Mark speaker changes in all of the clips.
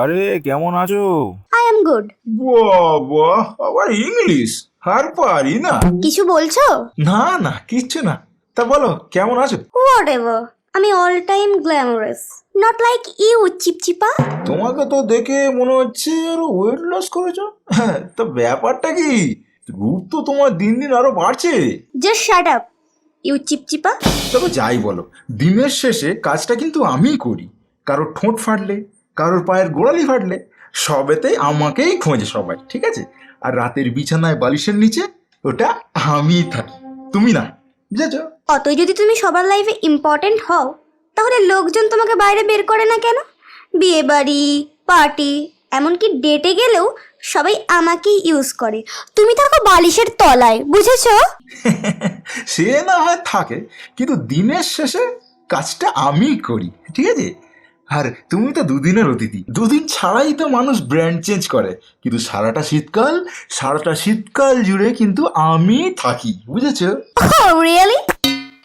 Speaker 1: আরে কেমন আছো?
Speaker 2: আই এম গুড
Speaker 3: বাবা আবার ইংলিশ? আর পারি না।
Speaker 2: কিছু বলছো?
Speaker 3: না না কিচ্ছু না। তা বলো কেমন আছো?
Speaker 2: হোয়াট এভার আমি all time glamorous not like you চিপচিপা।
Speaker 3: তোমাকে তো দেখে মনে হচ্ছে আরও ওয়েট লস করেছ। হ্যাঁ তা ব্যাপারটা কি? রূপ তো তোমার দিন দিন আরও বাড়ছে।
Speaker 2: জাস্ট শাট আপ ইউ চিপচিপা।
Speaker 3: তবে যাই বলো দিনের শেষে কাজটা কিন্তু আমিই করি। কারোর ঠোঁট ফাটলে কারোর পায়ের গোড়ালি ফাটলে সবেতে আমাকেই খোঁজে সবাই ঠিক আছে? আর রাতের বিছানায় বালিশের নিচে ওটা আমিই থাকি। তুমি না বুঝেছ?
Speaker 2: অতই যদি তুমি সবার লাইফে ইম্পর্টেন্ট হও তাহলে লোকজন তোমাকে বাইরে বের করে না কেন? বিয়ে বাড়ি পার্টি এমনকি ডেটে গেলেও সবাই আমাকেই ইউজ করে। তুমি থাকো বালিশের তলায় বুঝেছ?
Speaker 3: সে না হয় থাকে কিন্তু দিনের শেষে কাজটা আমি করি ঠিক আছে? আর তুমি তো দুদিনের অতিথি। দুদিন ছাড়াই তো মানুষ ব্র্যান্ড চেঞ্জ করে। কিন্তু সারাটা শীতকাল সারাটা শীতকাল জুড়ে কিন্তু আমি থাকি বুঝেছ?
Speaker 2: রিয়েলি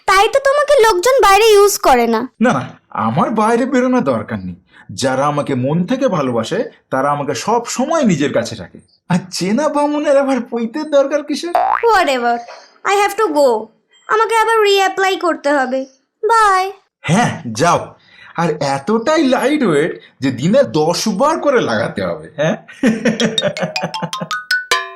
Speaker 2: তাই তো তোমাকে লোকজন বাইরে ইউজ করে
Speaker 3: না। না আমার বাইরে বেরোনোর দরকার নেই। যারা আমাকে মন থেকে ভালোবাসে তারা আমাকে সব সময় নিজের কাছে রাখে। আর চেনা বামুনের আবার পৈতের দরকার কিসের?
Speaker 2: Whatever I have to go আমাকে আবার রিঅ্যাপ্লাই করতে হবে। বাই
Speaker 3: হ্যাঁ যাও। আর এতটাই লাইট ওয়েট যে দিনে দশ বার করে লাগাতে হবে। হ্যাঁ?